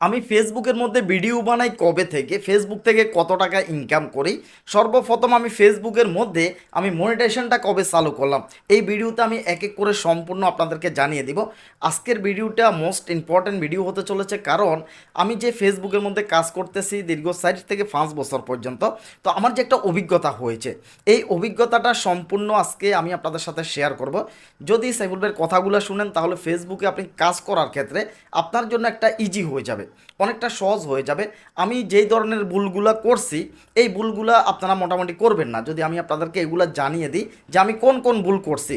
আমি ফেসবুকের মধ্যে ভিডিও বানাই কবে থেকে? ফেসবুক থেকে কত টাকা ইনকাম করি? সর্বপ্রথম আমি ফেসবুকের মধ্যে আমি মনিটাইজেশনটা কবে চালু করলাম? এই ভিডিওতে আমি এক এক করে সম্পূর্ণ আপনাদেরকে জানিয়ে দিব। আজকের ভিডিওটা মোস্ট ইম্পর্ট্যান্ট ভিডিও হতে চলেছে কারণ আমি যে ফেসবুকের মধ্যে কাজ করতেছি দীর্ঘ সাইট থেকে পাঁচ বছর পর্যন্ত, তো আমার যে একটা অভিজ্ঞতা হয়েছে, এই অভিজ্ঞতাটা সম্পূর্ণ আজকে আমি আপনাদের সাথে শেয়ার করব। যদি সাইফুল ভাইয়ের কথাগুলো শুনেন, তাহলে ফেসবুকে আপনি কাজ করার ক্ষেত্রে আপনার জন্য একটা ইজি হয়ে যাবে। অনেকটা সহজ হয়ে যাবে। আমি যেই ধরনের ভুলগুলা করছি, এই ভুলগুলা আপনারা মোটামুটি করবেন না। যদি আমি আপনাদেরকে এগুলো জানিয়ে দিই যে আমি কোন কোন ভুল করছি,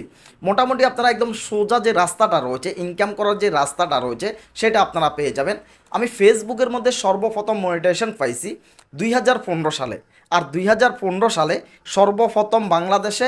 মোটামুটি আপনারা একদম সোজা যে রাস্তাটা রয়েছে ইনকাম করার যে রাস্তাটা রয়েছে, সেটা আপনারা পেয়ে যাবেন। আমি ফেসবুকের মধ্যে সর্বপ্রথম মনিটাইজেশন পাইছি দুই হাজার পনেরো সালে। আর দুই হাজার পনেরো সালে সর্বপ্রথম বাংলাদেশে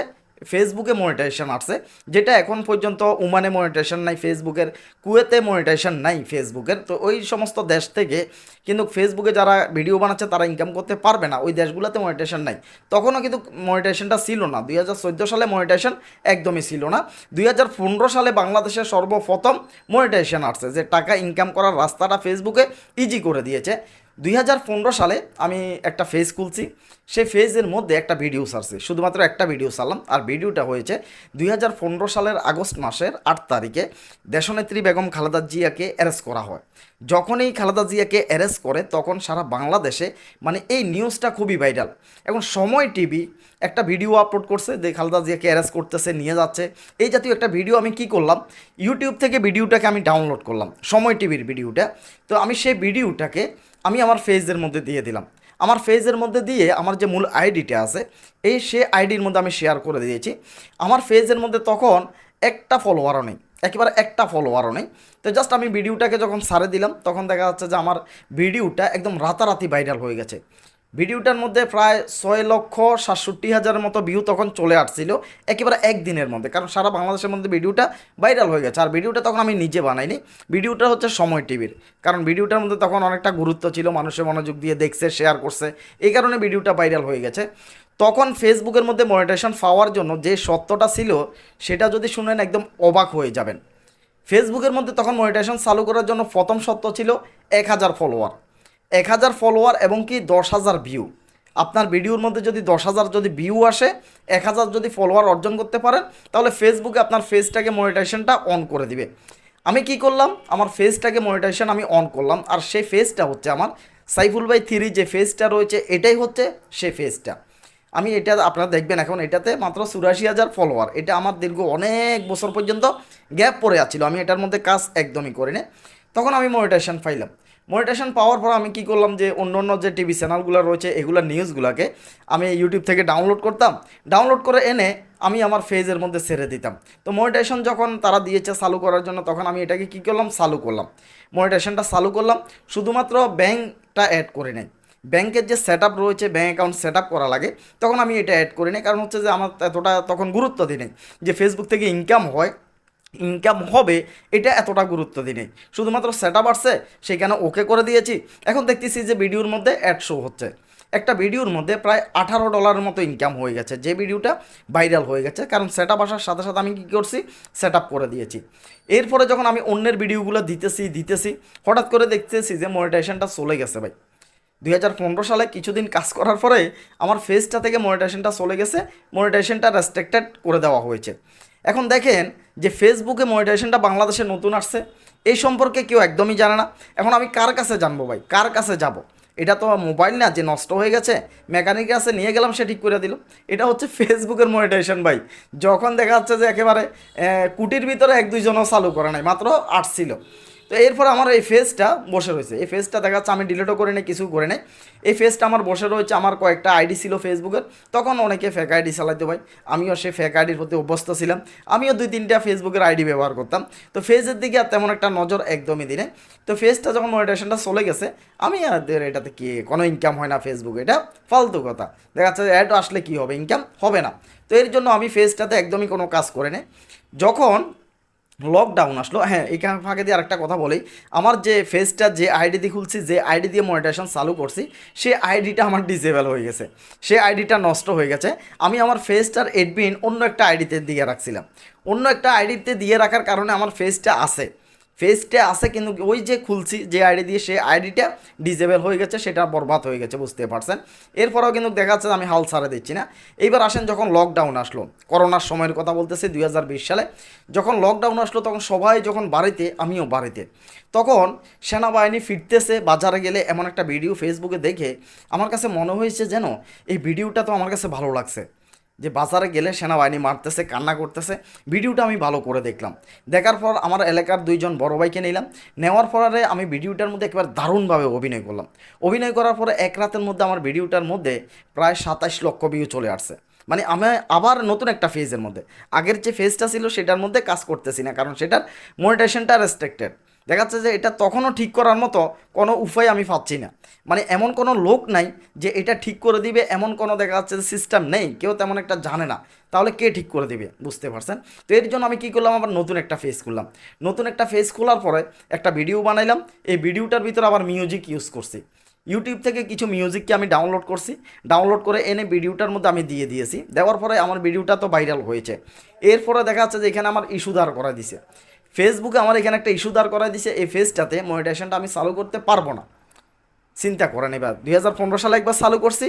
ফেসবুকে মনিটাইজেশন আসছে, যেটা এখন পর্যন্ত উমানে মনিটাইজেশন নাই ফেসবুকের কুয়েতে মনিটাইজেশন নাই ফেসবুকের তো ওই সমস্ত দেশ থেকে কিন্তু ফেসবুকে যারা ভিডিও বানাচ্ছে, তারা ইনকাম করতে পারবে না। ওই দেশগুলোতে মনিটাইজেশন নাই। তখনও কিন্তু মনিটাইজেশনটা ছিল না। দুই হাজার চোদ্দ সালে মনিটাইজেশন একদমই ছিল না। দুই হাজার পনেরো সালে বাংলাদেশের সর্বপ্রথম মনিটাইজেশন আসছে, যে টাকা ইনকাম করার রাস্তাটা ফেসবুকে ইজি করে দিয়েছে। দুই হাজার পনেরো সালে আমি একটা ফেজ খুলছি। সেই ফেজের মধ্যে একটা ভিডিও ছাড়ছি। শুধুমাত্র একটা ভিডিও ছাড়লাম। আর ভিডিওটা হয়েছে দুই হাজার পনেরো সালের আগস্ট মাসের আট তারিখে দেশনেত্রী বেগম খালেদা জিয়াকে অ্যারেস্ট করা হয়। যখনই খালেদা জিয়াকে অ্যারেস্ট করে, তখন সারা বাংলাদেশে মানে এই নিউজটা খুবই ভাইরাল এখন সময় টিভি একটা ভিডিও আপলোড করছে যে খালেদা জিয়াকে অ্যারেস্ট করতেছে, নিয়ে যাচ্ছে। এই জাতীয় একটা ভিডিও আমি কি করলাম? ইউটিউব থেকে ভিডিওটাকে আমি ডাউনলোড করলাম, সময় টিভির ভিডিওটা। তো আমি সেই ভিডিওটাকে আমি আমার ফেজের মধ্যে দিয়ে দিলাম। আমার ফেজের মধ্যে দিয়ে আমার যে মূল আইডিটা আছে, এই সে আইডির মধ্যে আমি শেয়ার করে দিয়েছি। আমার ফেজের মধ্যে তখন একটা ফলোয়ারও নেই, একেবারে একটা ফলোয়ারও নেই। তো জাস্ট আমি ভিডিওটাকে যখন সারে দিলাম, তখন দেখা যাচ্ছে যে আমার ভিডিওটা একদম রাতারাতি ভাইরাল হয়ে গেছে। ভিডিওটার মধ্যে প্রায় ছয় লক্ষ সাতষট্টি হাজারের মতো ভিউ তখন চলে আসছিল, একেবারে একদিনের মধ্যে। কারণ সারা বাংলাদেশের মধ্যে ভিডিওটা ভাইরাল হয়ে গেছে। আর ভিডিওটা তখন আমি নিজে বানাইনি। ভিডিওটা হচ্ছে সময় টিভির। কারণ ভিডিওটার মধ্যে তখন অনেকটা গুরুত্ব ছিল, মানুষের মনোযোগ দিয়ে দেখছে শেয়ার করছে। এই কারণে ভিডিওটা ভাইরাল হয়ে গেছে। তখন ফেসবুকের মধ্যে মনিটেশন পাওয়ার জন্য যে সত্যটা ছিল, সেটা যদি শুনেন একদম অবাক হয়ে যাবেন। ফেসবুকের মধ্যে তখন মনিটেশন চালু করার জন্য প্রথম সত্য ছিল এক হাজার ফলোয়ার এক হাজার ফলোয়ার এবং কি দশ হাজার ভিউ আপনার ভিডিওর মধ্যে যদি দশ হাজার যদি ভিউ আসে, এক হাজার যদি ফলোয়ার অর্জন করতে পারেন, তাহলে ফেসবুকে আপনার ফেসটাকে মনিটাইজেশনটা অন করে দিবে। আমি কি করলাম? আমার ফেসটাকে মনিটাইজেশন আমি অন করলাম। আর সেই ফেসটা হচ্ছে আমার সাইফুল বাই থ্রি, যে ফেসটা রয়েছে, এটাই হচ্ছে সে ফেসটা আমি এটা আপনারা দেখবেন এখন, এটাতে মাত্র চুরাশি হাজার ফলোয়ার এটা আমার দীর্ঘ অনেক বছর পর্যন্ত গ্যাপ পড়ে আছিল। আমি এটার মধ্যে কাজ একদমই করি না তখন আমি মনিটাইজেশন পাইলাম। মনিটেশন পাওয়ার পর আমি কি করলাম যে অন্য অন্য যে টিভি চ্যানেলগুলো রয়েছে এগুলোর নিউজগুলোকে আমি ইউটিউব থেকে ডাউনলোড করতাম। ডাউনলোড করে এনে আমি আমার ফেজের মধ্যে ছেড়ে দিতাম। তো মনিটেশন যখন তারা দিয়েছে চালু করার জন্য, তখন আমি এটাকে কী করলাম? চালু করলাম। মনিটেশনটা চালু করলাম। শুধুমাত্র ব্যাংকটা অ্যাড করে নেই। ব্যাংকের যে সেট আপ রয়েছে ব্যাঙ্ক অ্যাকাউন্ট সেট আপ করা লাগে, তখন আমি এটা অ্যাড করি কারণ হচ্ছে যে আমার এতটা তখন গুরুত্ব দিই নাই। যে ফেসবুক থেকে ইনকাম হয় ইনকাম হবে, এটা এতটা গুরুত্ব দিই শুধুমাত্র সেট আপ আসছে, সেখানে ওকে করে দিয়েছি। এখন দেখতেছি যে ভিডিওর মধ্যে অ্যাড শো হচ্ছে। একটা ভিডিওর মধ্যে প্রায় আঠারো ডলারের মতো ইনকাম হয়ে গেছে। যে ভিডিওটা ভাইরাল হয়ে গেছে, কারণ সেট আপ আসার সাথে সাথে আমি কী করছি? সেট আপ করে দিয়েছি। এরপরে যখন আমি অন্যের ভিডিওগুলো দিতেছি দিতেছি, হঠাৎ করে দেখতেছি যে মনিটাইজেশনটা চলে গেছে ভাই। দুই হাজার পনেরো সালে কিছুদিন কাজ করার পরে আমার ফেসটা থেকে মনিটাইজেশনটা চলে গেছে মনিটাইজেশনটা রেস্ট্রিক্টেড করে দেওয়া হয়েছে। এখন দেখেন যে ফেসবুকে মনিটাইজেশনটা বাংলাদেশে নতুন আসছে, এই সম্পর্কে কেউ একদমই জানে না। এখন আমি কার কাছে জানব ভাই? কার কাছে যাব। এটা তো মোবাইল না, যে নষ্ট হয়ে গেছে মেকানিক কাছে নিয়ে গেলাম, সে ঠিক করে দিল। এটা হচ্ছে ফেসবুকের মনিটাইজেশন ভাই। যখন দেখা যাচ্ছে যে একেবারে কুটির ভিতরে এক দুইজনও চালু করে নাই, মাত্র আট ছিল। তো এরপর আমার এই ফেসটা বসে রয়েছে। এই ফেসটা দেখা যাচ্ছে আমি ডিলিটও করে নেই, কিছু করে নেই। এই ফেসটা আমার বসে রয়েছে, আমার কয়েকটা আইডি ছিল ফেসবুকের তখন অনেকে ফেক আইডি চালাইতে ভাই। আমিও সেই ফেক আইডির প্রতি অভ্যস্ত ছিলাম। আমিও দুই তিনটা ফেসবুকের আইডি ব্যবহার করতাম। তো ফেসের দিকে আর তেমন একটা নজর একদমই দিনে তো ফেসটা যখন মনিটেশনটা চলে গেছে, আমি আর এটাতে কি, কোনো ইনকাম হয় না ফেসবুকে এটা ফালতু কথা। দেখা যাচ্ছে অ্যাড আসলে কি হবে? ইনকাম হবে না। তো এর জন্য আমি ফেসটাতে একদমই কোনো কাজ করে নেই। যখন লকডাউন আসলো। হ্যাঁ এখানে ফাঁকে দিয়ে আরেকটা কথা বলি। আমার যে ফেসটা যে আইডি দিয়ে খুলছি, যে আইডি দিয়ে মনিটাইজেশন চালু করছি, সে আইডিটা আমার ডিসেবল হয়ে গেছে। সে আইডিটা নষ্ট হয়ে গেছে। আমি আমার ফেসটার এডমিন অন্য একটা আইডিতে দিয়ে রাখছিলাম। অন্য একটা আইডিতে দিয়ে রাখার কারণে আমার ফেসটা আছে। ফেসটা আছে কিন্তু ওই যে খুলছি যে আইডি দিয়ে সেই আইডিটা ডিজেবল হয়ে গেছে, সেটা বরবাদ হয়ে গেছে বুঝতে পারছেন? এরপরেও কিন্তু দেখা যাচ্ছে আমি হাল ছাড়া দিচ্ছি না। এইবার আসেন যখন লকডাউন আসলো, করোনার সময়ের কথা বলতেছি দু হাজার বিশ সালে, যখন লকডাউন আসলো তখন সবাই যখন বাড়িতে, আমিও বাড়িতে, তখন সেনাবাহিনী ফিরতেছে বাজারে গেলে এমন একটা ভিডিও ফেসবুকে দেখে আমার কাছে মনে হয়েছে যেন এই ভিডিওটা তো আমার কাছে ভালো লাগছে। যে বাজারে গেলে সেনাবাহিনী মারতেছে, কান্না করতেছে। ভিডিওটা আমি ভালো করে দেখলাম। দেখার পর আমার এলাকার দুইজন বড় ভাইকে নিলাম। নেওয়ার পরে আমি ভিডিওটার মধ্যে একেবারে দারুণভাবে অভিনয় করলাম। অভিনয় করার পরে এক রাতের মধ্যে আমার ভিডিওটার মধ্যে প্রায় সাতাশ লক্ষ ভিউ চলে আসছে। মানে আমি আবার নতুন একটা ফেজের মধ্যে। আগের যে ফেজটা ছিল, সেটার মধ্যে কাজ করতেছি না, কারণ সেটার মনিটেশনটা রেস্ট্রিক্টেড দেখা যাচ্ছে যে এটা তখনও ঠিক করার মতো কোনো উপায় আমি পাচ্ছি না। মানে এমন কোনো লোক নাই যে এটা ঠিক করে দিবে, এমন কোনো দেখা যাচ্ছে যে সিস্টেম নেই, কেউ তেমন একটা জানে না। তাহলে কে ঠিক করে দিবে? বুঝতে পারছেন? তো এর জন্য আমি কী করলাম? আবার নতুন একটা ফেস খুললাম। নতুন একটা ফেস খোলার পরে একটা ভিডিও বানাইলাম। এই ভিডিওটার ভিতরে আবার মিউজিক ইউজ করছি। ইউটিউব থেকে কিছু মিউজিককে আমি ডাউনলোড করছি। ডাউনলোড করে এনে ভিডিওটার মধ্যে আমি দিয়ে দিয়েছি। দেওয়ার পরে আমার ভিডিওটা তো ভাইরাল হয়েছে। এরপরে দেখা যাচ্ছে যে এখানে আমার ইস্যু দাঁড় করা দিছে। ফেসবুকে আমার এখানে একটা ইস্যু দাঁড় করা দিছে, এই ফেসটাতে মনিটাইজেশনটা আমি চালু করতে পারব না। চিন্তা করেন এবার, দুই হাজার পনেরো সালে একবার চালু করছি,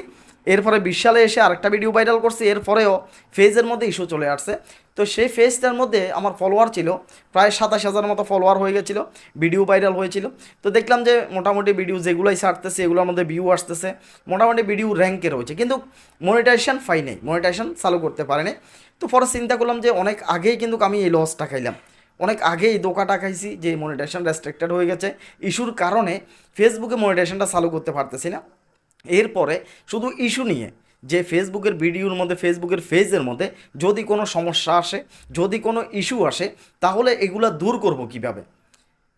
এরপরে বিশ সালে এসে আরেকটা ভিডিও ভাইরাল করছি, এরপরেও ফেজের মধ্যে ইস্যু চলে আসছে। তো সেই ফেজটার মধ্যে আমার ফলোয়ার ছিল, প্রায় সাতাশ হাজার মতো ফলোয়ার হয়ে গেছিল ভিডিও ভাইরাল হয়েছিল। তো দেখলাম যে মোটামুটি ভিডিও যেগুলোই ছাড়তেছে, এগুলোর মধ্যে ভিউ আসতেছে, মোটামুটি ভিডিও র্যাঙ্কে রয়েছে। কিন্তু মনিটাইজেশন ফাই নেই মনিটাইজেশন চালু করতে পারেনি। তো পরে চিন্তা করলাম যে অনেক আগেই কিন্তু আমি এই লসটা খাইলাম। অনেক আগেই দোকাটা খাইছি, যে মনিটাইজেশন রেস্ট্রিক্টেড হয়ে গেছে। ইস্যুর কারণে ফেসবুকে মনিটাইজেশনটা চালু করতে পারতেছি না। এরপরে শুধু ইস্যু নিয়ে, যে ফেসবুকের ভিডিওর মধ্যে ফেসবুকের ফেজের মধ্যে যদি কোনো সমস্যা আসে, যদি কোনো ইস্যু আসে, তাহলে এগুলো দূর করব কীভাবে?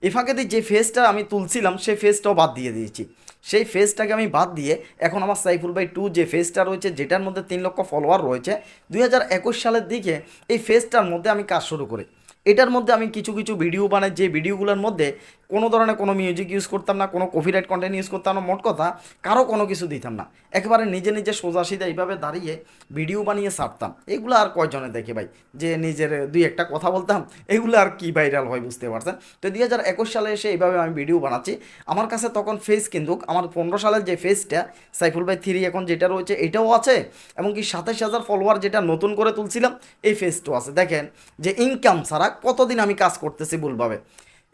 দিয়ে যে ফেজটা আমি তুলছিলাম, সেই ফেজটাও বাদ দিয়ে দিয়েছি। সেই ফেজটাকে আমি বাদ দিয়ে এখন আমার সাইফুল ভাই টু যে ফেজটা রয়েছে, যেটার মধ্যে তিন লক্ষ ফলোয়ার রয়েছে, দুই হাজার একুশ সালের দিকে এই ফেজটার মধ্যে আমি কাজ শুরু করি। এটার মধ্যে আমি কিছু কিছু ভিডিও বানাই, যে ভিডিওগুলোর মধ্যে কোনো ধরনের কোনো মিউজিক ইউজ করতাম না, কোনো কপিরাইট কন্টেন্ট ইউজ করতাম না, মোট কথা কারও কোনো কিছু দিতাম না। একেবারে নিজে নিজে সোজা সিধা এইভাবে দাঁড়িয়ে ভিডিও বানিয়ে ছাড়তাম। এগুলো আর কয়জনে দেখে ভাই? যে নিজের দুই একটা কথা বলতাম, এগুলো আর কি ভাইরাল হয় বুঝতে পারছেন? তো দুই হাজার একুশ সালে এসে এইভাবে আমি ভিডিও বানাচ্ছি। আমার কাছে তখন ফেস কিন্তু, আমার পনেরো সালের যে ফেসটা সাইফুল ভাই থ্রি এখন যেটা রয়েছে, এটাও আছে। এবং কি সাতাশ হাজার ফলোয়ার যেটা নতুন করে তুলছিলাম, এই ফেসটাও আছে। দেখেন যে ইনকাম ছাড়া কতদিন আমি কাজ করতেছি ভুলভাবে?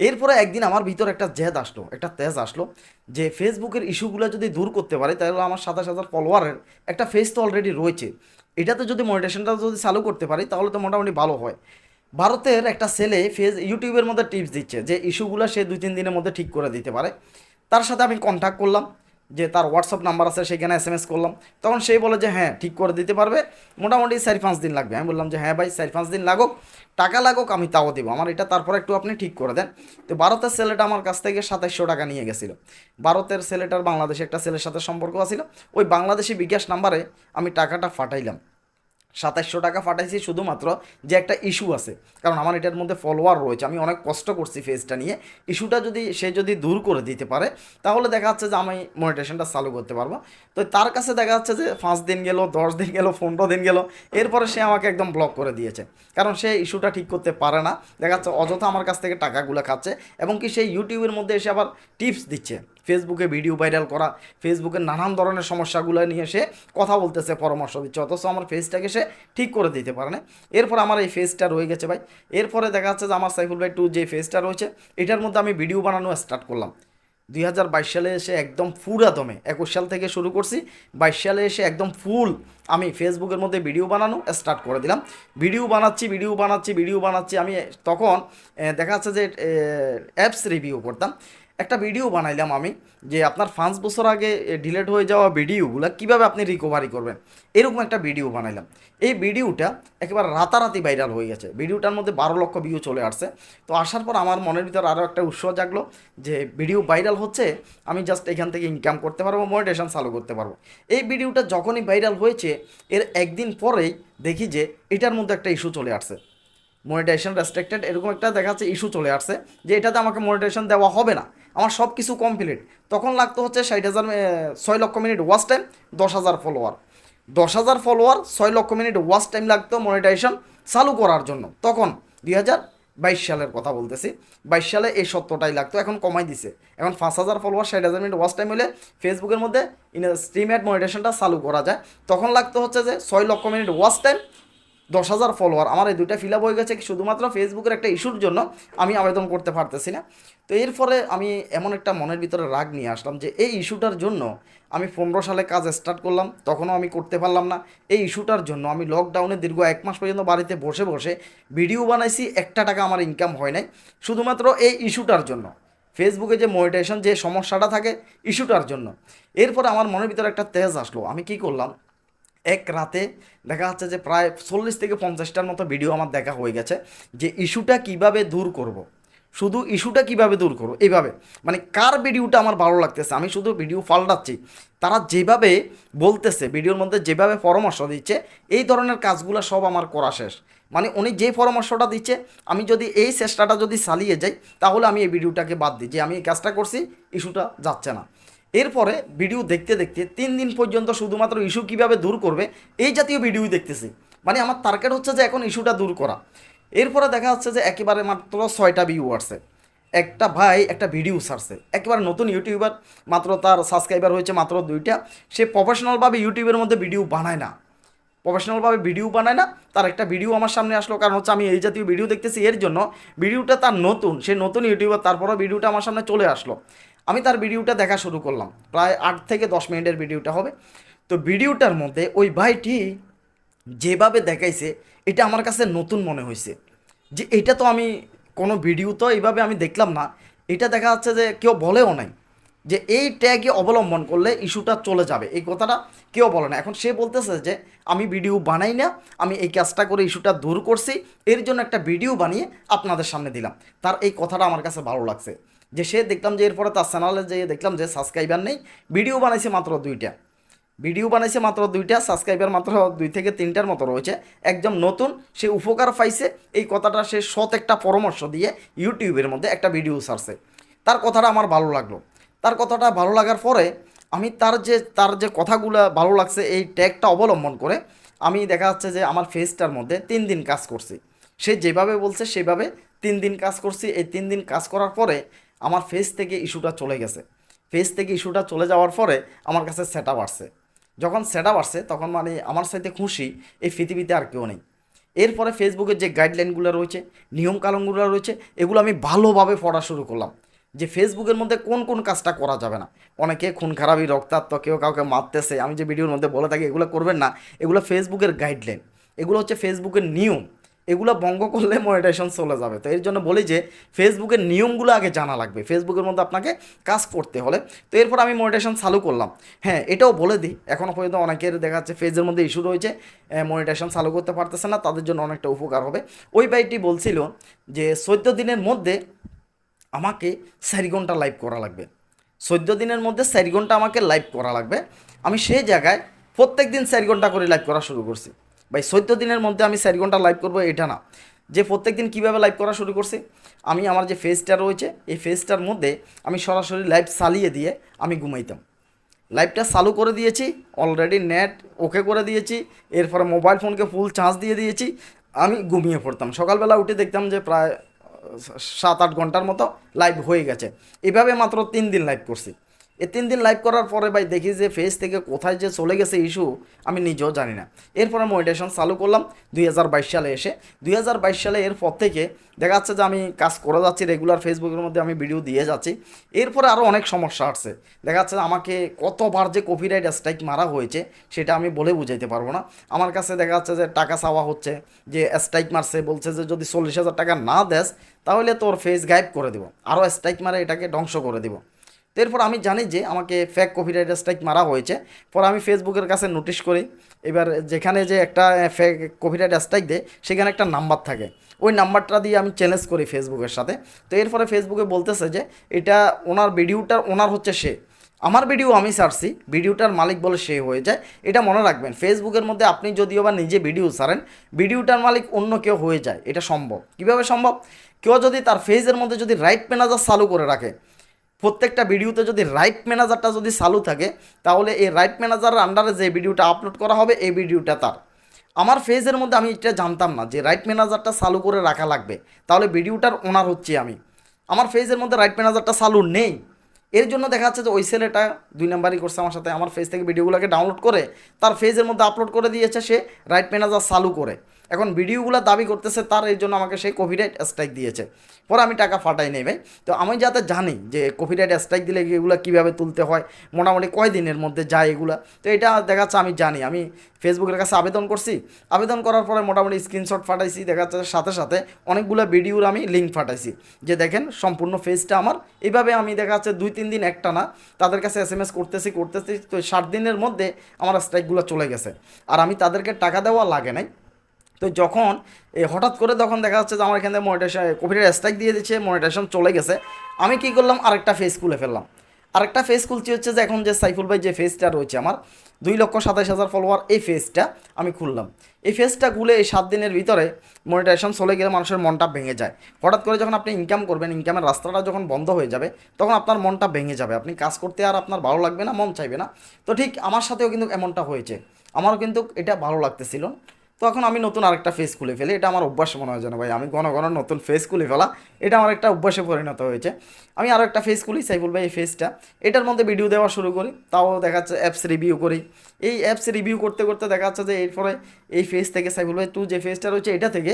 এরপরে একদিন আমার ভিতর একটা জেদ আসলো, একটা তেজ আসলো যে ফেসবুকের ইস্যুগুলো যদি দূর করতে পারে, তাহলে আমার সাতাশ হাজার ফলোয়ারের একটা ফেস তো অলরেডি রয়েছে। এটাতে যদি মনিটেশনটা যদি চালু করতে পারি, তাহলে তো মোটামুটি ভালো হয়। ভারতের একটা ছেলে ফেস, ইউটিউবের মধ্যে টিপস দিচ্ছে যে ইস্যুগুলো সে দুই তিন দিনের মধ্যে ঠিক করে দিতে পারে। তার সাথে আমি কন্ট্যাক্ট করলাম, যে তার হোয়াটসঅ্যাপ নাম্বার আছে, সেখানে এস এম এস করলাম। তখন সেই বলে যে হ্যাঁ ঠিক করে দিতে পারবে। মোটামুটি চার পাঁচ দিন লাগবে। আমি বললাম যে হ্যাঁ ভাই, চার পাঁচ দিন লাগুক। টাকা লাগুক, আমি তাও দেবো। আমার এটা তারপর একটু আপনি ঠিক করে দেন। তো ভারতের ছেলেটা আমার কাছ থেকে সাতাইশশো টাকা নিয়ে গেছিল। ভারতের ছেলেটার বাংলাদেশে একটা ছেলের সাথে সম্পর্ক আছিল। ওই বাংলাদেশি বিকাশ নাম্বারে আমি টাকাটা ফাটাইলাম। সাতাশশো টাকা ফাটাইছি শুধুমাত্র যে একটা ইস্যু আছে। কারণ আমার এটার মধ্যে ফলোয়ার রয়েছে, আমি অনেক কষ্ট করছি ফেজটা নিয়ে। ইস্যুটা যদি সে যদি দূর করে দিতে পারে, তাহলে দেখা যাচ্ছে যে আমি মনিটেশনটা চালু করতে পারব। তো তার কাছে দেখা যাচ্ছে যে পাঁচ দিন গেল, দশ দিন গেল, পনেরো দিন গেল, এরপরে সে আমাকে একদম ব্লক করে দিয়েছে। কারণ সে ইস্যুটা ঠিক করতে পারে না। দেখা যাচ্ছে অযথা আমার কাছ থেকে টাকাগুলো খাচ্ছে এবং কি সেই ইউটিউবের মধ্যে এসে আবার টিপস দিচ্ছে। ফেসবুকে ভিডিও ভাইরাল করা ফেসবুকের নানান ধরনের সমস্যাগুলো নিয়ে সে কথা বলতেছে, পরামর্শ দিচ্ছে। অথচ আমার ফেসটাকে সে ঠিক করে দিতে পারে না। এরপর আমার এই ফেসটা রয়ে গেছে ভাই। এরপরে দেখা যাচ্ছে যে আমার সাইফুল ভাই টু যে ফেসটা রয়েছে, এটার মধ্যে আমি ভিডিও বানানো স্টার্ট করলাম। দুই হাজার বাইশ সালে এসে একদম পুরা দমে একুশ সাল থেকে শুরু করছি। বাইশ সালে এসে একদম ফুল আমি ফেসবুকের মধ্যে ভিডিও বানানো স্টার্ট করে দিলাম। ভিডিও বানাচ্ছি ভিডিও বানাচ্ছি ভিডিও বানাচ্ছি, আমি তখন দেখা যাচ্ছে যে অ্যাপস রিভিউ করতাম। একটা ভিডিও বানাইলাম আমি, যে আপনার পাঁচ বছর আগে ডিলেট হয়ে যাওয়া ভিডিওগুলো কীভাবে আপনি রিকভারি করবেন, এরকম একটা ভিডিও বানাইলাম। এই ভিডিওটা একেবারে রাতারাতি ভাইরাল হয়ে গেছে। ভিডিওটার মধ্যে বারো লক্ষ ভিউ চলে আসছে। তো আসার পর আমার মনের ভিতর আরও একটা উৎসাহ জাগলো, যে ভিডিও ভাইরাল হচ্ছে, আমি জাস্ট এখান থেকে ইনকাম করতে পারব মনিটেশন চালু করতে পারব। এই ভিডিওটা যখনই ভাইরাল হয়েছে, এর একদিন পরেই দেখি যে এটার মধ্যে একটা ইস্যু চলে আসছে। মনিটাইজেশন রেস্ট্রিক্টেড এরকম একটা দেখা যাচ্ছে ইস্যু চলে আসছে, যে এটাতে আমাকে মনিটাইজেশন দেওয়া হবে না। আমার সব কিছু কমপ্লিট তখন লাগতো হচ্ছে ষাট হাজার ছয় লক্ষ মিনিট ওয়াচ টাইম দশ হাজার ফলোয়ার দশ হাজার ফলোয়ার ছয় লক্ষ মিনিট ওয়াচ টাইম লাগতো মনিটাইজেশন চালু করার জন্য। তখন দুই হাজার বাইশ সালের কথা বলতেছি, বাইশ সালে এই সত্যটাই লাগতো, এখন কমাই দিছে। এখন পাঁচ হাজার ফলোয়ার ষাট হাজার মিনিট ওয়াচ টাইম হলে ফেসবুকের মধ্যে স্ট্রিম অ্যাড মনিটেশনটা চালু করা যায়। তখন লাগতো হচ্ছে যে ছয় লক্ষ মিনিট ওয়াচ টাইম দশ হাজার ফলোয়ার আমার এই দুইটা ফিল আপ হয়ে গেছে শুধুমাত্র ফেসবুকের একটা ইস্যুর জন্য আমি আবেদন করতে পারতেছি না। তো এর ফলে আমি এমন একটা মনের ভিতরে রাগ নিয়ে আসলাম যে এই ইস্যুটার জন্য আমি পনেরো সালে কাজ স্টার্ট করলাম, তখনও আমি করতে পারলাম না। এই ইস্যুটার জন্য আমি লকডাউনে দীর্ঘ এক মাস পর্যন্ত বাড়িতে বসে বসে ভিডিও বানাইছি, একটা টাকা আমার ইনকাম হয় নাই। শুধুমাত্র এই ইস্যুটার জন্য। ফেসবুকে যে মনিটেশন যে সমস্যাটা থাকে ইস্যুটার জন্য। এরপরে আমার মনের ভিতরে একটা তেজ আসলো। আমি কি করলাম? এক রাতে দেখা যাচ্ছে যে প্রায় চল্লিশ থেকে পঞ্চাশটার মতো ভিডিও আমার দেখা হয়ে গেছে যে ইস্যুটা কীভাবে দূর করব। শুধু ইস্যুটা কীভাবে দূর করব? এইভাবে। মানে কার ভিডিওটা আমার ভালো লাগতেছে? আমি শুধু ভিডিও পাল্টাচ্ছি। তারা যেভাবে বলতেছে ভিডিওর মধ্যে যেভাবে পরামর্শ দিচ্ছে, এই ধরনের কাজগুলো সব আমার করা শেষ। মানে উনি যে পরামর্শটা দিচ্ছে, আমি যদি এই চেষ্টাটা যদি চালিয়ে যাই, তাহলে আমি এই ভিডিওটাকে বাদ দিই। যে আমি এই কাজটা করছি, ইস্যুটা যাচ্ছে না। এরপরে ভিডিও দেখতে দেখতে তিন দিন পর্যন্ত শুধুমাত্র ইস্যু কীভাবে দূর করবে, এই জাতীয় ভিডিও দেখতেছি। মানে আমার টার্গেট হচ্ছে যে এখন ইস্যুটা দূর করা। এরপরে দেখা যাচ্ছে যে একেবারে মাত্র ছয়টা ভিউ আসছে। একটা ভাই একটা ভিডিও ছাড়ছে। একেবারে নতুন ইউটিউবার মাত্র তার সাবস্ক্রাইবার হয়েছে মাত্র দুইটা। সে প্রফেশনালভাবে ইউটিউবের মধ্যে ভিডিও বানায় না। প্রফেশনালভাবে ভিডিও বানায় না, তার একটা ভিডিও আমার সামনে আসলো। কারণ হচ্ছে আমি এই জাতীয় ভিডিও দেখতেছি, এর জন্য ভিডিওটা তার নতুন। সে নতুন ইউটিউবার তারপরে ভিডিওটা আমার সামনে চলে আসলো। আমি তার ভিডিওটা দেখা শুরু করলাম। প্রায় আট থেকে দশ মিনিটের ভিডিওটা হবে। তো ভিডিওটার মধ্যে ওই ভাইটি যেভাবে দেখাইছে, এটা আমার কাছে নতুন মনে হয়েছে যে এটা তো আমি কোনো ভিডিও তো এইভাবে আমি দেখলাম না। এটা দেখা যাচ্ছে যে কেউ বলেও নাই। যে এই ট্যাগে অবলম্বন করলে ইস্যুটা চলে যাবে। এই কথাটা কেউ বলে না। এখন সে বলতেছে যে, আমি ভিডিও বানাই না। আমি এই কাজটা করে ইস্যুটা দূর করছি। এর জন্য একটা ভিডিও বানিয়ে আপনাদের সামনে দিলাম। তার এই কথাটা আমার কাছে ভালো লাগছে। যে সে দেখলাম যে এরপরে তার চ্যানেলে যেয়ে দেখলাম যে সাবস্ক্রাইবার নেই ভিডিও বানাইছে মাত্র দুইটা। ভিডিও বানাইছে মাত্র দুইটা সাবস্ক্রাইবার মাত্র দুই থেকে তিনটার মতো রয়েছে। একদম নতুন, সে উপকার পাইছে, এই কথাটা সে সৎ একটা পরামর্শ দিয়ে ইউটিউবের মধ্যে একটা ভিডিও ছাড়ছে। তার কথাটা আমার ভালো লাগল। তার কথাটা ভালো লাগার পরে আমি তার যে তার যে কথাগুলো ভালো লাগছে, এই ট্যাগটা অবলম্বন করে আমি দেখা যাচ্ছে যে আমার ফেসটার মধ্যে তিন দিন কাজ করছি। সে যেভাবে বলছে, সেভাবে তিন দিন কাজ করছি। এই তিন দিন কাজ করার পরে আমার ফেস থেকে ইস্যুটা চলে গেছে। ফেস থেকে ইস্যুটা চলে যাওয়ার পরে আমার কাছে সেট আপ আসছে। যখন সেট আপ আসছে, তখন মানে আমার সাথে খুশি এই পৃথিবীতে আর কেউ নেই। এরপরে ফেসবুকের যে গাইডলাইনগুলো রয়েছে নিয়মকানুনগুলো রয়েছে, এগুলো আমি ভালোভাবে পড়া শুরু করলাম। যে ফেসবুকের মধ্যে কোন কোন কাজটা করা যাবে না। অনেকে খুন খারাপই রক্তাক্ত, কেউ কাউকে মারতেছে, আমি যে ভিডিওর মধ্যে বলে থাকি, এগুলো করবেন না। এগুলো ফেসবুকের গাইডলাইন এগুলো হচ্ছে ফেসবুকের নিয়ম। এগুলো ভঙ্গ করলে মনিটাইজেশন চলে যাবে। তো এর জন্য বলি যে ফেসবুকের নিয়মগুলো আগে জানা লাগবে। ফেসবুকের মধ্যে আপনাকে কাজ করতে হলে। তো এরপর আমি মনিটাইজেশন চালু করলাম। হ্যাঁ এটাও বলে দিই। এখনও পর্যন্ত অনেকের দেখা যাচ্ছে ফেজের মধ্যে ইস্যু রয়েছে। মনিটাইজেশন চালু করতে পারতেছে না। তাদের জন্য অনেকটা উপকার হবে। ওই ভাইটি বলছিল যে, চোদ্দ দিনের মধ্যে আমাকে চারি ঘণ্টা লাইভ করা লাগবে। চোদ্দ দিনের মধ্যে চারি ঘণ্টা আমাকে লাইভ করা লাগবে। আমি সেই জায়গায় প্রত্যেক দিন চারি ঘণ্টা করে লাইভ করা শুরু করছি। ভাই চোদ্দ দিনের মধ্যে আমি চারি ঘণ্টা লাইভ করব, এটা না। যে প্রত্যেক দিন কীভাবে লাইভ করা শুরু করছি, আমি আমার যে ফেসটা রয়েছে, এই ফেসটার মধ্যে আমি সরাসরি লাইভ চালিয়ে দিয়ে আমি ঘুমাইতাম। লাইভটা চালু করে দিয়েছি অলরেডি নেট ওকে করে দিয়েছি, এরপরে মোবাইল ফোনকে ফুল চার্জ দিয়ে দিয়েছি, আমি ঘুমিয়ে পড়তাম। সকালবেলা উঠে দেখতাম যে প্রায় সাত আট ঘণ্টার মতো লাইভ হয়ে গেছে। এভাবে মাত্র তিন দিন লাইভ করছি। এই তিন দিন লাইভ করার পরে ভাই দেখি যে ফেস থেকে কোথায় যে চলে গেছে ইস্যু আমি নিজেও জানি না। এরপরে মনিটেশন চালু করলাম, দুই হাজার বাইশ সালে এসে। দুই হাজার বাইশ সালে এর পর থেকে দেখা যাচ্ছে যে আমি কাজ করে যাচ্ছি রেগুলার ফেসবুকের মধ্যে আমি ভিডিও দিয়ে যাচ্ছি। এরপরে আরও অনেক সমস্যা আসছে। দেখা যাচ্ছে আমাকে কতবার যে কপিরাইট স্ট্রাইক মারা হয়েছে, সেটা আমি বলে বুঝাইতে পারব না। আমার কাছে দেখা যাচ্ছে যে টাকা চাওয়া হচ্ছে, যে স্ট্রাইক মারছে, বলছে যে যদি চল্লিশ হাজার টাকা না দেস, তাহলে তোর ফেস গায়েব করে দেবো। আরও স্ট্রাইক মারে এটাকে ধ্বংস করে দেবো। এরপর আমি জানি যে আমাকে ফেক কপিরাইট স্ট্রাইক মারা হয়েছে। পরে আমি ফেসবুকের কাছে নোটিশ করি। এবার যেখানে যে একটা ফেক কপিরাইট স্ট্রাইক দেয়, সেখানে একটা নাম্বার থাকে। ওই নাম্বারটা দিয়ে আমি চ্যালেঞ্জ করি ফেসবুকের সাথে। তো এরপরে ফেসবুকে বলতেছে যে, এটা ওনার ভিডিওটার ওনার হচ্ছে সে। আমার ভিডিও আমি সারছি ভিডিওটার মালিক বলে সে হয়ে যায়। এটা মনে রাখবেন ফেসবুকের মধ্যে আপনি যদিও বা নিজে ভিডিও সারেন ভিডিওটার মালিক অন্য কেউ হয়ে যায়। এটা সম্ভব। কীভাবে সম্ভব? কেউ যদি তার ফেজের মধ্যে যদি রাইট ম্যানেজার চালু করে রাখে প্রত্যেকটা ভিডিওতে যদি রাইট ম্যানেজারটা যদি চালু থাকে, তাহলে এই রাইট ম্যানেজারের আন্ডারে যে ভিডিওটা আপলোড করা হবে, এই ভিডিওটা তার। আমার ফেজের মধ্যে আমি এটা জানতাম না যে রাইট ম্যানেজারটা চালু করে রাখা লাগবে। তাহলে ভিডিওটার ওনার হচ্ছে আমি। আমার ফেজের মধ্যে রাইট ম্যানেজারটা চালু নেই। এর জন্য দেখা যাচ্ছে যে ওই ছেলেটা দুই নাম্বারই করছে আমার সাথে, আমার ফেজ থেকে ভিডিওগুলোকে ডাউনলোড করে, তার ফেজের মধ্যে আপলোড করে দিয়েছে সে রাইট ম্যানেজার চালু করে। এখন ভিডিওগুলো দাবি করতেছে তার এই জন্য আমাকে সেই কপিরাইট স্ট্রাইক দিয়েছে। পরে আমি টাকা ফাটাই নেই ভাই। তো আমি যাতে জানি যে কপিরাইট স্ট্রাইক দিলে এগুলো কীভাবে তুলতে হয়, মোটামুটি কয় দিনের মধ্যে যায় এগুলো, তো এটা দেখা যাচ্ছে আমি জানি। আমি ফেসবুকের কাছে আবেদন করছি। আবেদন করার পরে মোটামুটি স্ক্রিনশট ফাটাইছি দেখা যাচ্ছে সাথে সাথে অনেকগুলো ভিডিওর আমি লিঙ্ক ফাটাইছি। যে দেখেন সম্পূর্ণ ফেজটা আমার। এইভাবে আমি দেখা যাচ্ছে দুই, তিন দিন একটা না, তাদের কাছে এস এম এস করতেছি করতেছি, তো ষাট দিনের মধ্যে আমার স্ট্রাইকগুলো চলে গেছে। আর আমি তাদেরকে টাকা দেওয়া লাগে নাই। তো যখন হঠাৎ করে তখন দেখা যাচ্ছে যে আমার এখান থেকে মনিটেশন কপিরাইট স্ট্রাইক দিয়ে দিচ্ছে মনিটেশন চলে গেছে। আমি কি করলাম? আরেকটা ফেস খুলে ফেললাম। আরেকটা ফেস খুলছি হচ্ছে যে এখন যে সাইফুল ভাই যে ফেসটা রয়েছে আমার, দুই লক্ষ সাতাইশ হাজার ফলোয়ার এই ফেসটা আমি খুললাম। এই ফেসটা খুলে এই সাত দিনের ভিতরে মনিটাইজেশন চলে গেলে মানুষের মনটা ভেঙে যায়। হঠাৎ করে যখন আপনি ইনকাম করবেন ইনকামের রাস্তাটা যখন বন্ধ হয়ে যাবে, তখন আপনার মনটা ভেঙে যাবে। আপনি কাজ করতে আর আপনার ভালো লাগবে না, মন চাইবে না। তো ঠিক আমার সাথেও কিন্তু এমনটা হয়েছে। আমারও কিন্তু এটা ভালো লাগতেছিল। তো এখন আমি নতুন আরেকটা ফেস খুলে ফেলি। এটা আমার অভ্যাস মনে হয় যেন ভাই। আমি ঘন ঘন নতুন ফেস খুলে ফেলা। এটা আমার একটা অভ্যাসে পরিণত হয়েছে। আমি আরও একটা ফেস খুলি, সাইফুল ভাই, এই ফেসটা এটার মধ্যে ভিডিও দেওয়া শুরু করি। তাও দেখা যাচ্ছে অ্যাপস রিভিউ করি। এই অ্যাপস রিভিউ করতে করতে দেখা যাচ্ছে যে এরপরে এই ফেস থেকে সাইফুল ভাই টু যে ফেসটা রয়েছে, এটা থেকে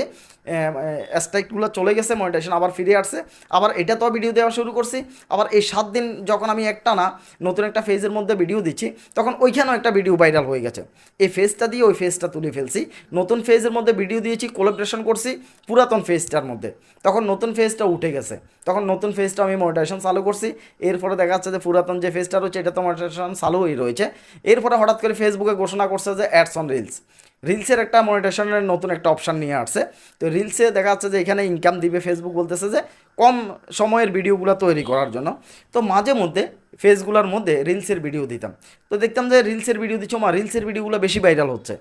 স্ট্রাইকগুলো চলে গেছে মনিটাইজেশন আবার ফিরে আসছে। আবার এটা তো ভিডিও দেওয়া শুরু করছি। আবার এই সাত দিন যখন আমি একটা না, নতুন একটা ফেজের মধ্যে ভিডিও দিচ্ছি, তখন ওইখানেও একটা ভিডিও ভাইরাল হয়ে গেছে। এই ফেসটা দিয়ে ওই ফেসটা তুলে ফেলছি। নতুন ফেজের মধ্যে ভিডিও দিয়েছি কোলাবরেশন করছি পুরাতন ফেজটার মধ্যে। তখন নতুন ফেজটা উঠে গেছে। তখন নতুন ফেজটা আমি মনিটাইজেশন চালু করছি। এরপরে দেখা যাচ্ছে যে পুরাতন যে ফেজটা রয়েছে, এটা তো মনিটাইজেশন হয়ে রয়েছে। এরপরে হঠাৎ করে ফেসবুকে ঘোষণা করছে যে অ্যাডস অন রিলস রিলসের একটা মনিটেশনের নতুন একটা অপশান নিয়ে আসছে। তো রিলসে দেখা যাচ্ছে যে এখানে ইনকাম দিবে। ফেসবুক বলতেছে যে কম সময়ের ভিডিওগুলো তৈরি করার জন্য। তো মাঝে মধ্যে ফেসগুলোর মধ্যে রিলসের ভিডিও দিতাম। তো দেখতাম যে রিলসের ভিডিও দিচ্ছ, মা রিলসের ভিডিওগুলো বেশি ভাইরাল হচ্ছে।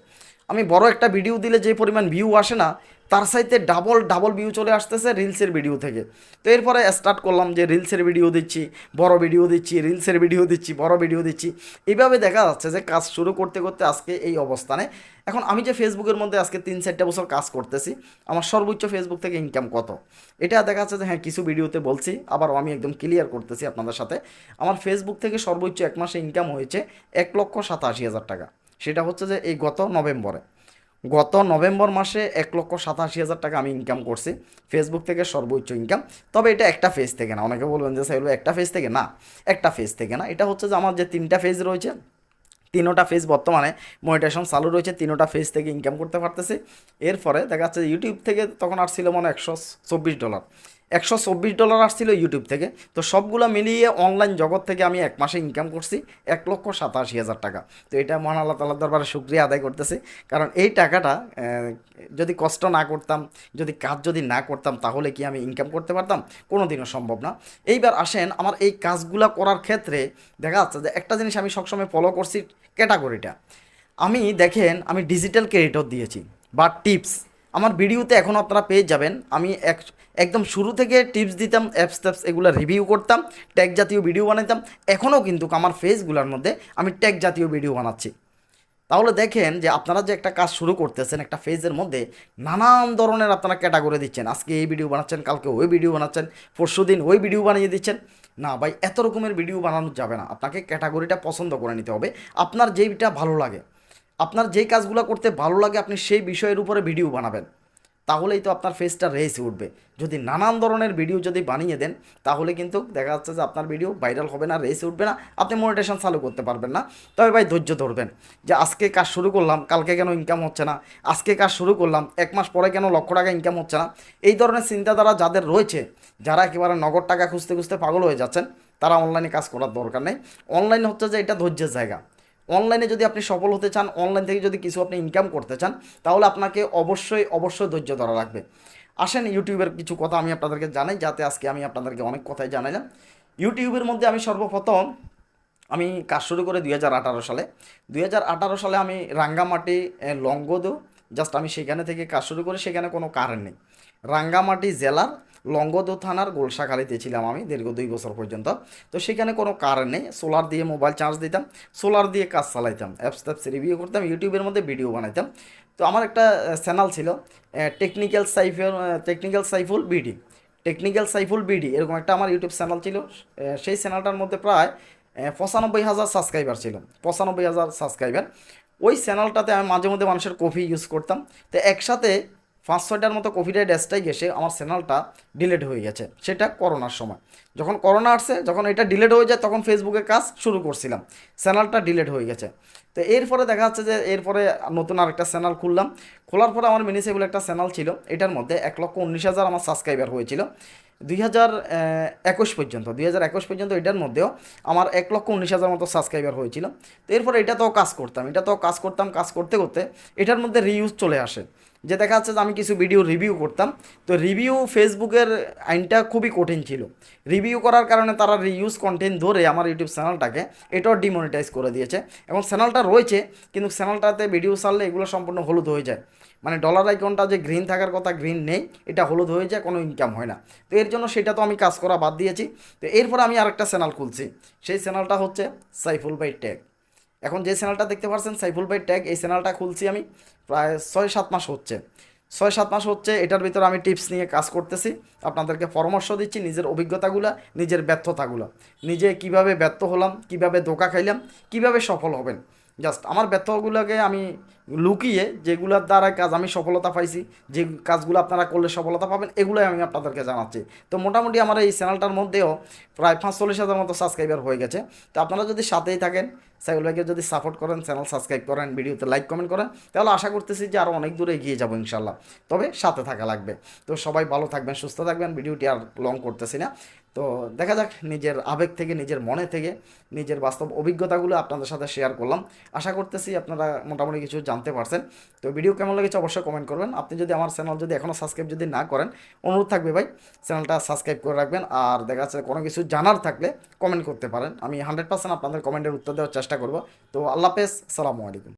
আমি বড় একটা ভিডিও দিলে যে পরিমাণ ভিউ আসে না তার সাইতে ডাবল ডাবল ভিউ চলে আসতেছে রিলসের ভিডিও থেকে। তো এরপরে স্টার্ট করলাম যে রিলসের ভিডিও দিচ্ছি, বড় ভিডিও দিচ্ছি রিলসের ভিডিও দিচ্ছি, বড় ভিডিও দিচ্ছি। এইভাবে দেখা যাচ্ছে যে কাজ শুরু করতে করতে আজকে এই অবস্থানে। এখন আমি যে ফেসবুকের মধ্যে আজকে তিন, চারটা বছর কাজ করতেছি, আমার সর্বোচ্চ ফেসবুক থেকে ইনকাম কত? এটা দেখা যাচ্ছে যে হ্যাঁ কিছু ভিডিওতে বলছি আবার আমি একদম ক্লিয়ার করতেছি আপনাদের সাথে। আমার ফেসবুক থেকে সর্বোচ্চ এক মাসে ইনকাম হয়েছে এক লক্ষ সাতাশি হাজার টাকা। সেটা হচ্ছে যে এই গত নভেম্বরে। গত নভেম্বর মাসে এক লক্ষ সাতাশি হাজার টাকা আমি ইনকাম করছি। ফেসবুক থেকে সর্বোচ্চ ইনকাম তবে এটা একটা ফেজ থেকে না। অনেকে বলবেন যে সেগুলো একটা ফেজ থেকে? না, একটা ফেজ থেকে না। এটা হচ্ছে যে, আমার যে তিনটা ফেজ রয়েছে, তিনোটা ফেজ বর্তমানে মনিটেশন চালু রয়েছে, তিনোটা ফেজ থেকে ইনকাম করতে পারতেছি। এরপরে দেখা যাচ্ছে ইউটিউব থেকে তখন আসছিল মনে একশো চব্বিশ ডলার একশো চব্বিশ ডলার আসছিল ইউটিউব থেকে। তো সবগুলো মিলিয়ে অনলাইন জগৎ থেকে আমি এক মাসে ইনকাম করছি, এক লক্ষ সাতাশি হাজার টাকা। তো এটা মহান আল্লাহ তাল্লাহ দরবারে শুক্রিয়া আদায় করতেছি। কারণ এই টাকাটা যদি কষ্ট না করতাম, যদি কাজ যদি না করতাম, তাহলে কি আমি ইনকাম করতে পারতাম? কোনো দিনও সম্ভব না। এইবার আসেন, আমার এই কাজগুলা করার ক্ষেত্রে দেখা যাচ্ছে যে একটা জিনিস আমি সবসময় ফলো করছি ক্যাটাগরিটা আমি দেখেন, আমি ডিজিটাল ক্রেডিটর দিয়েছি, বা টিপস আমার ভিডিওতে এখন আপনারা পেয়ে যাবেন। আমি এক একদম শুরু থেকে টিপস দিতাম অ্যাপস ট্যাপস এগুলো রিভিউ করতাম ট্যাগ জাতীয় ভিডিও বানাইতাম। এখনও কিন্তু আমার ফেসগুলোর মধ্যে আমি ট্যাগ জাতীয় ভিডিও বানাচ্ছি। তাহলে দেখেন যে আপনারা যে একটা কাজ শুরু করতেছেন একটা ফেজের মধ্যে, নানান ধরনের আপনারা ক্যাটাগরি দিচ্ছেন। আজকে এই ভিডিও বানাচ্ছেন, কালকে ওই ভিডিও বানাচ্ছেন, পরশু দিন ওই ভিডিও বানিয়ে দিচ্ছেন। না ভাই, এত রকমের ভিডিও বানানো যাবে না। আপনাকে ক্যাটাগরিটা পছন্দ করে নিতে হবে। আপনার যেইটা ভালো লাগে। আপনার যেই কাজগুলো করতে ভালো লাগে, আপনি সেই বিষয়ের উপরে ভিডিও বানাবেন। তাহলেই তো আপনার ফেসটা রেসে উঠবে। যদি নানান ধরনের ভিডিও যদি বানিয়ে দেন, তাহলে কিন্তু দেখা যাচ্ছে যে আপনার ভিডিও ভাইরাল হবে না রেসে উঠবে না, আপনি মনিটেশন চালু করতে পারবেন না। তবে ভাই ধৈর্য ধরবেন যে আজকে কাজ শুরু করলাম, কালকে কেন ইনকাম হচ্ছে না? আজকে কাজ শুরু করলাম, এক মাস পরে কেন লক্ষ টাকা ইনকাম হচ্ছে না? এই ধরনের চিন্তাধারা যাদের রয়েছে, যারা একেবারে নগদ টাকা খুঁজতে খুঁজতে পাগল হয়ে যাচ্ছেন, তারা অনলাইনে কাজ করার দরকার নেই। অনলাইন হচ্ছে যে এটা ধৈর্যের জায়গা। অনলাইনে যদি আপনি সফল হতে চান অনলাইন থেকে যদি কিছু আপনি ইনকাম করতে চান, তাহলে আপনাকে অবশ্যই অবশ্যই ধৈর্য ধরা লাগবে। আসেন, ইউটিউবের কিছু কথা আমি আপনাদেরকে জানাই, যাতে আজকে আমি আপনাদেরকে অনেক কথাই জানাইলাম। ইউটিউবের মধ্যে আমি সর্বপ্রথম আমি কাজ শুরু করে দুই হাজার আঠারো সালে। দুই হাজার আঠারো সালে আমি রাঙ্গামাটি লঙ্গদু জাস্ট আমি সেখানে থেকে কাজ শুরু করি, সেখানে কোনো কারেন্ট নেই। রাঙ্গামাটি জেলার লঙ্গদু থানার গোলসাখালিতে ছিলাম আমি দীর্ঘ দুই বছর পর্যন্ত। তো সেখানে কোনো কারেন্ট নেই, সোলার দিয়ে মোবাইল চার্জ দিতাম, সোলার দিয়ে কাজ চালাইতাম অ্যাপস ট্যাপস রিভিউ করতাম, ইউটিউবের মধ্যে ভিডিও বানাইতাম। তো আমার একটা চ্যানেল ছিল technical Saiful technical Saiful BD technical Saiful BD, এরকম একটা আমার ইউটিউব চ্যানেল ছিল। সেই চ্যানেলটার মধ্যে প্রায় পঁচানব্বই হাজার সাবস্ক্রাইবার ছিল, পঁচানব্বই হাজার সাবস্ক্রাইবার ওই চ্যানেলটাতে আমি মাঝে মধ্যে মানুষের কফি ইউজ করতাম। তো একসাথে পাঁচ ছয়টার মতো কোভিডের স্ট্রাইক এসে আমার চ্যানেলটা ডিলেট হয়ে গেছে। সেটা করোনার সময়। যখন করোনা আসছে, যখন এটা ডিলেট হয়ে যায়, তখন ফেসবুকে কাজ শুরু করছিলাম। চ্যানেলটা ডিলেট হয়ে গেছে। তো এরপরে দেখা যাচ্ছে যে, এরপরে নতুন আরেকটা চ্যানেল খুললাম। খোলার পরে আমার মিনিসে বলে একটা চ্যানেল ছিল। এটার মধ্যে এক লক্ষ উনিশ হাজার আমার সাবস্ক্রাইবার হয়েছিল। দুই হাজার একুশ পর্যন্ত, দুই হাজার একুশ পর্যন্ত এটার মধ্যেও আমার এক লক্ষ উনিশ হাজার মতো সাবস্ক্রাইবার হয়েছিল। তো এরপরে এটাতেও কাজ করতাম। এটাতেও কাজ করতাম, কাজ করতে করতে এটার মধ্যে রিউজ চলে আসে। যে দেখা যাচ্ছে যে আমি কিছু ভিডিও রিভিউ করতাম, তো রিভিউ ফেসবুকের আইনটা খুবই কঠিন ছিল। রিভিউ করার কারণে তারা রিউজ কন্টেন্ট ধরে আমার ইউটিউব চ্যানেলটাকে এটাও ডিমনিটাইজ করে দিয়েছে। এবং চ্যানেলটা রয়েছে, কিন্তু চ্যানেলটাতে ভিডিও ছাড়লে এগুলো সম্পূর্ণ হলুদ হয়ে যায়। মানে ডলার আইকনটা যে গ্রিন থাকার কথা গ্রিন নেই, এটা হলুদ হয়ে যায়, কোনো ইনকাম হয় না। তো এর জন্য সেটা তো আমি কাজ করা বাদ দিয়েছি। তো এরপর আমি আরেকটা চ্যানেল খুলছি। সেই চ্যানেলটা হচ্ছে সাইফুল বাই ট্যাগ এখন যে চ্যানেলটা দেখতে পাচ্ছেন সাইফুল ভাই ট্যাগ এই চ্যানেলটা খুলছি আমি প্রায় ছয় সাত মাস হচ্ছে। ছয় সাত মাস হচ্ছে, এটার ভিতরে আমি টিপস নিয়ে কাজ করতেছি। আপনাদেরকে পরামর্শ দিচ্ছি নিজের অভিজ্ঞতাগুলো, নিজের ব্যর্থতাগুলো। নিজে কীভাবে ব্যর্থ হলাম, কীভাবে ধোকা খাইলাম, কীভাবে সফল হবেন। জাস্ট আমার ব্যর্থগুলোকে আমি লুকিয়ে যেগুলোর দ্বারা কাজ আমি সফলতা পাইছি, যে কাজগুলো আপনারা করলে সফলতা পাবেন, এগুলোই আমি আপনাদেরকে জানাচ্ছি। তো মোটামুটি আমার এই চ্যানেলটার মধ্যেও প্রায় পাঁচচল্লিশ হাজার মতো সাবস্ক্রাইবার হয়ে গেছে। তো আপনারা যদি সাথেই থাকেন ভাইকে যদি সাপোর্ট করেন, চ্যানেল সাবস্ক্রাইব করেন, ভিডিওতে লাইক কমেন্ট করেন, তাহলে আশা করতেছি যে আরও অনেক দূরে এগিয়ে যাব ইনশাল্লাহ তবে সাথে থাকা লাগবে। তো সবাই ভালো থাকবেন, সুস্থ থাকবেন, ভিডিওটি আর লং করতেছি না। তো দেখা যাক নিজের আবেগ থেকে, নিজের মনে থেকে, নিজের বাস্তব অভিজ্ঞতাগুলো আপনাদের সাথে শেয়ার করলাম। আশা করতেছি আপনারা মোটামুটি কিছু জানতে পারছেন। তো ভিডিও কেমন লেগেছে অবশ্যই কমেন্ট করবেন। আপনি যদি আমার চ্যানেল যদি এখনও সাবস্ক্রাইব যদি না করেন, অনুরোধ থাকবে ভাই চ্যানেলটা সাবস্ক্রাইব করে রাখবেন। আর দেখা যাচ্ছে কোনো কিছু জানার থাকলে কমেন্ট করতে পারেন। আমি হান্ড্রেড পার্সেন্ট আপনাদের কমেন্টের উত্তর দেওয়ার চেষ্টা করব। তো আল্লাহ হাফেজ, সালামু আলাইকুম।